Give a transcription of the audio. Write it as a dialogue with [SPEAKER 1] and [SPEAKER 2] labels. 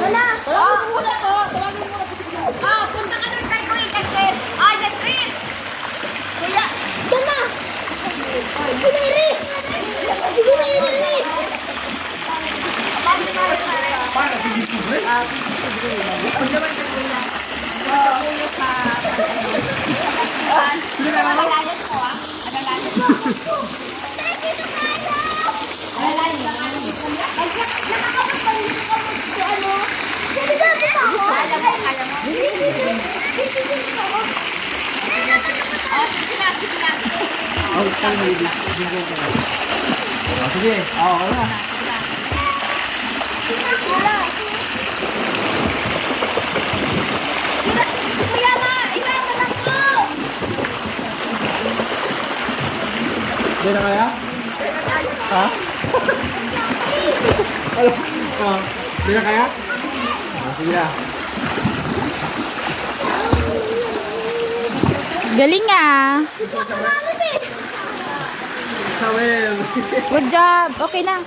[SPEAKER 1] Wala. Mo muna. Ah, punta ka doon kay Kuya kasi. Ay, na Chris. Kuya. Doon na. Sige na, Iris. Sige na, Iris. Alalayan ko ah. Alalayan ko. Oh, utang.
[SPEAKER 2] Oh, kaya? Ha? Sige.
[SPEAKER 3] Galing ah. Good job. Okay na.